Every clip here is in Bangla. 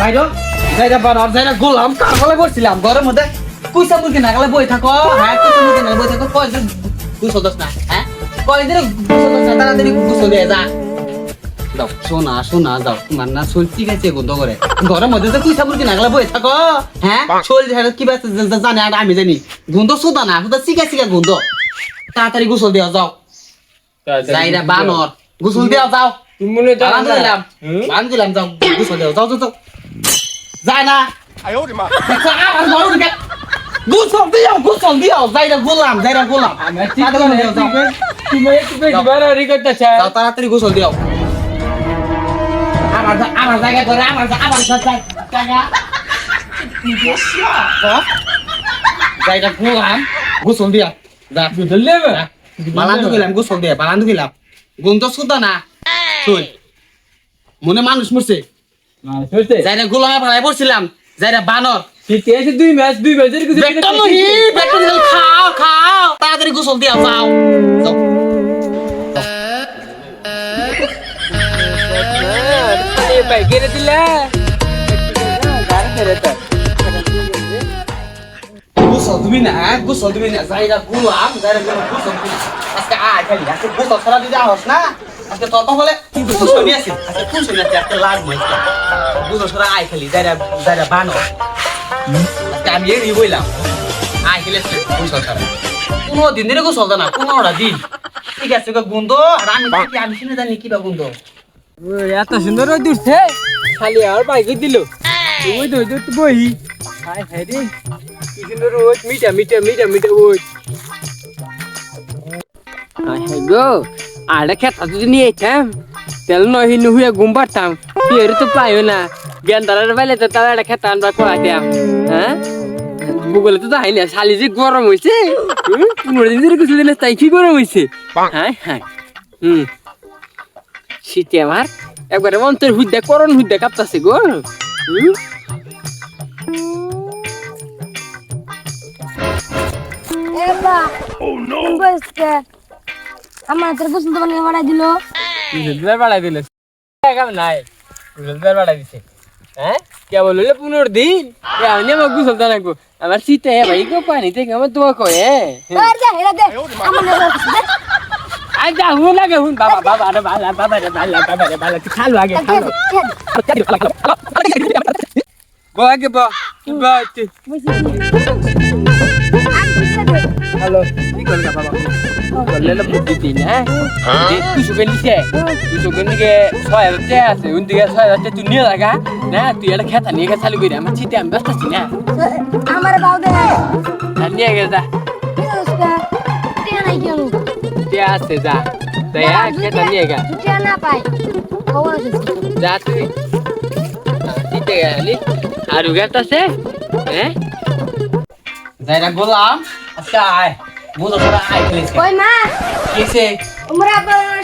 বাইরো যাইরা বানার যাইরা গোলাম কারবালে করছিলাম ঘরের মধ্যে। কুইসা মুরগি নাগালে বই থাকো? হ্যাঁ কুইসা মুরগি নাগালে বই থাকো? কয়দিন গুছল দোস না হ্যাঁ? কয়দিন গুছল দোস না তাড়াতাড়ি গুছল দিয়ে যা। দাও শোনা শোনা দাও তোমার না শোল ঠিক আছে গন্ধ করে। ঘরের মধ্যে তো কুইসা মুরগি নাগালে বই থাকো? হ্যাঁ? শোল ঝাড়া কি বাস জানে আর আমি জানি। গন্ধ শোধা না শুধু চিকা চিকা গন্ধ। তাড়াতাড়ি গুছল দেওয়া যাও। যাইরা বানর গুছল দেওয়া যাও। তুমি মনে বান দিলাম যাও গুছল দেওয়া যাও যাও যাও। যায় না গুসল দিও গুসল দিও যাইরা বললাম যাইরা বললাম তাড়াতাড়ি গুসল দিও আমার আমার জায়গা করে আমার আমার জায়গা যাইরা বললাম গুসল দিয়া যা বুঝলে বালান্দু গেলাম গুসল দিয়া বালান্দু মানুষ মরছে যাইরা গোলামে ভাড়ায় পড়ছিলাম যাইরা বানর। শীতে দুই মাস, দুই নহি খাও খাও তাড়াতাড়ি গোসল দিয়া যাও। ফেরে তো। গোসল দিবি না গোসল না যাইরা গোলাম যাইরা গোলাম গোসল দিবি না। আজকে আয় খালি আজকে গোসল ছাড়া দিতে আহস না? আজকে তোর তো বলে গোসল নিয়ে আসিস আজকে গোসল নিয়ে আসিস আজকে লাগবো গোসল ছাড়া আয় খালি যাইরা যাইরা বানো আজকে আমি এই বইলাম। আয় খালি গোসল ছাড়া কোনো দিন ধরে গোসল দেয় না, পনেরোটা দিন। ঠিক আছে ওকে গুন্দ আর আমি কি, আমি শুনে জানি কি বা গুন্দ এত সুন্দর রোদ উঠছে খালি আর বাইকে দিল। ওই তো তো বহি। হাই হাই মিঠা মিঠা মিঠা মিঠা রোদ। গো। আড়ে খেতা যদি নিয়ে যেতাম তেল নহি নুহুয়ে ঘুম পারতাম ফের তো পাইও না। গেন্দারের বেলে তো তার একটা খেতা আমরা করাইতাম হ্যাঁ? গুগলে তো যাই না শালি যে গরম হয়েছে পনেরো দিন ধরে কিছু দিন তাই কি গরম হয়েছে হ্যাঁ হ্যাঁ। হুম। শীতে আমার একবারে অন্তর হুদ্দা করণ হুদ্দা কাঁপতাছে গো হুম? এবা বসকে আমার তোর গোসল তো বানিয়ে বাড়াই দিল। দুধের বাড়াই দিলে। নাই। দুধের বাড়াই দিছে। হ্যাঁ? কে বলল পনেরো দিন? আমি আমার গুসল তা নাকবো আমার শীতে ভাই গো পানি থেকে আমার দোয়া করে যা হুন লাগে হুন বাবা বাবা রে বালা বাবা রে বালা বাবা রে বালা তুই খালো আগে খালো। বো আগে বো বো তুই। হ্যালো কি করবে বাবা? করলে না বুদ্ধি দিন হ্যাঁ? তুই সুখে নিছে তুই সুখে নিকে ছয় হাজার টাকা আছে উন দিকে ছয় হাজার টাকা তুই নিয়ে লাগা না তুই একটা খেতা নিয়ে গেছে চালু করে আমার চিতে আমি ব্যস্ত আছি না। আমার বাউ দে। আর নিয়ে গেছে যা। কেন আছে যা। তাই হ্যাঁ খেতা নিয়ে গা। না পাই যা তুই। চিতে গেলি। আর উগাতাছে হ্যাঁ? যাইরা গোলাম আজকে আয়। গোসল ছাড়া আয় খালি ওই মা! কেসে আমরা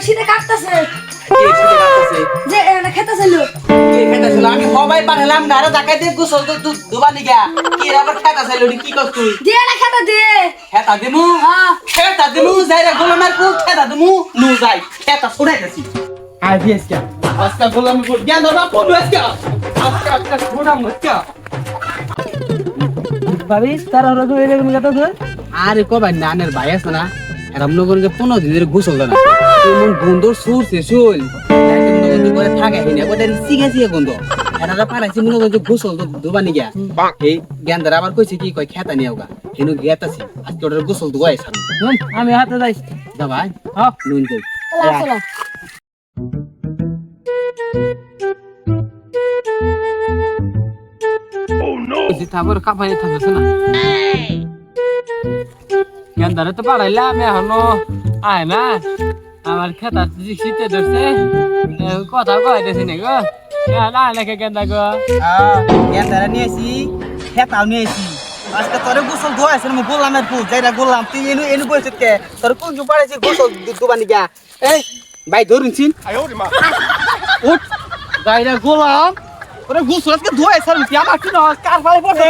শীতে কাটতেছে কে শীতে কাটতেছে যে খেতেছিল কে খেতে আমি সবাই পাঠালাম গাড়ি ডাকাই দিয়ে গোসল তো দু- নিগা। কি এর আবার কি কর তুই? দে না খেতে দে। খেতা দিমু? হ্যাঁ। খেতা দিমু যাইরা গোলামের পুত খেতা দিমু? নু যাই খেতা ছড়াই কে আজকে। পুত জ্ঞান দাদা পড়ু আজকে। আজকে আজকে গোলাম আজকে। ভাবি তার হলো এরকম কথা তো আরে কবাই নানের ভাই আছে না। এরা মনে করেন যে পনেরো দিন ধরে গোসল দেয় না। এমন গন্ধ সুরছে শুল। মনে করেন যে করে থাকে হিনে ওদের শিখে শিখে গন্ধ। এরা পারাইছে মনে করেন যে গোসল তো দুবানি গিয়া। এই জ্ঞানদার আবার কইছে কি কয় খেতা নিয়ে ওগা হেনু গেতাছি আজকে ওদের গোসল তো গয় সামনে। আমি হাতে যাই যা ভাই হ্যাঁ। নুন কই। চলো চলো। বলছি তারপর কাপানি থাকছে না? গেন্দারে তো পাড়াইলাম এখনও আয় না আমার খেতা শীতে ধরছে কথা কয়েছি না গো আয় না গেন্দা গো গেন্দারে নিয়েছি খেতাও নিয়েছি আজকে তোর গোসল ধোয়াইছে আমি গোলামের ফুল যাইরা গোলাম তুই এনু এনু বলছিস কে তোর কোন জু পাড়াইছিস গোসল দুবানি গা এই ভাই ধরুনছিন উঠ যাইরা গোলাম ওরে গোসল আজকে ধোয়াইছে আমার কি না কার ফালে পড়ে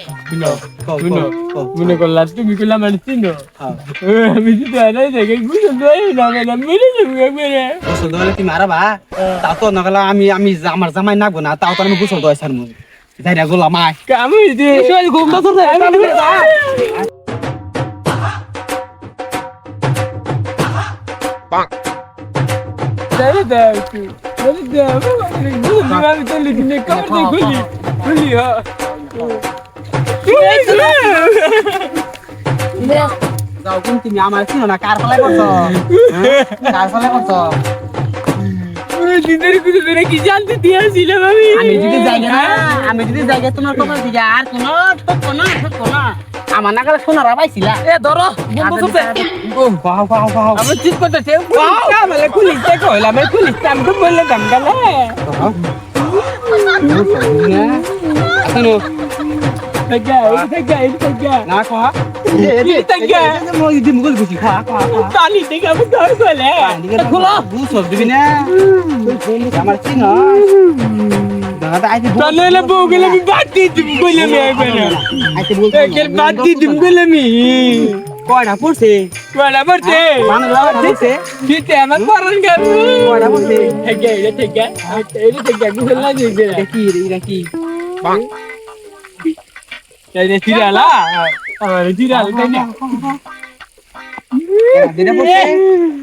Bino. Bino. Bino con la tu mi con la Martino. Mi si tu ana de que gusto tu ay na me na mire se me mire. Gusto do le ti mara ba. Ta to na kala ami ami আমার জামাই না গোনা তাও তো আমি গুছো দয় সার মু যাই না গোলা মাই আমি দি সই ঘুম তো ধরে আমি পাক যাই দে কি যাই দে আমি তো লিখনে কবর দে খুলি খুলি হ্যাঁ যাও কোন তুমি? আমার চিনো না কার ফলাই করছ কার ফলাই করছ দিনের কিছু ধরে কি জানতে দিয়েছিলাম আমি আমি যদি জায়গা না আমি যদি জায়গা তোমার কপাল দিকে আর কোনো ঠকবো না ঠকবো না। আমার নাগালে সোনা রাবাইছিলা এ ধরো বন্ধু আচ্ছা, সুতে আচ্ছা। বাহ বাহ বাহ। আমি ঠিক করতে তে বাহ আমালে কুলি তে কইলা আমি কুলি তাম তো বললে গাম গালে এখন আমার চিন তাহলে বউ গেলে আমি বাদ দিয়ে দিব বললাম একবার বাদ দিয়ে দিব বললাম কয়টা পড়ছে? কয়টা পড়ছে? দিতে আমার মরণ গেল কয়টা পড়ছে? ঠিক আছে ঠিক আছে এটা ঠিক আছে এটা কি এটা কি? বাহ তাইলে চিরালা আর চিরাল তাই না দিনে পড়ছে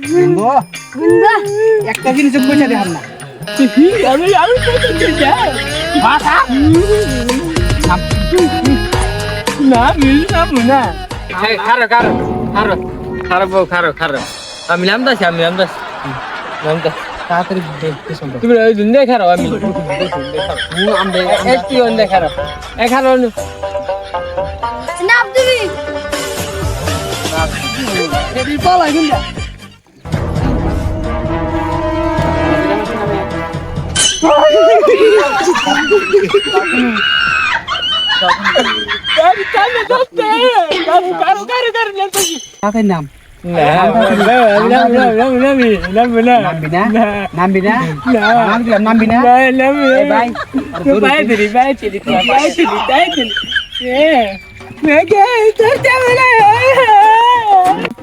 বিন্দু বিন্দু একটা জিনিস বুঝা দেখাম না আমি আমি তো যাই মাথা না মিল না মুনা খারো খারো খারো খারো বউ খারো খারো আমি নামদাস আমি নামদাস নামদাস তাড়াতাড়ি তুমি ওই দিন দেখারো আমি আমি দেখারো এখারো পালাই কিন্তু। কাকের নাম? নামবি না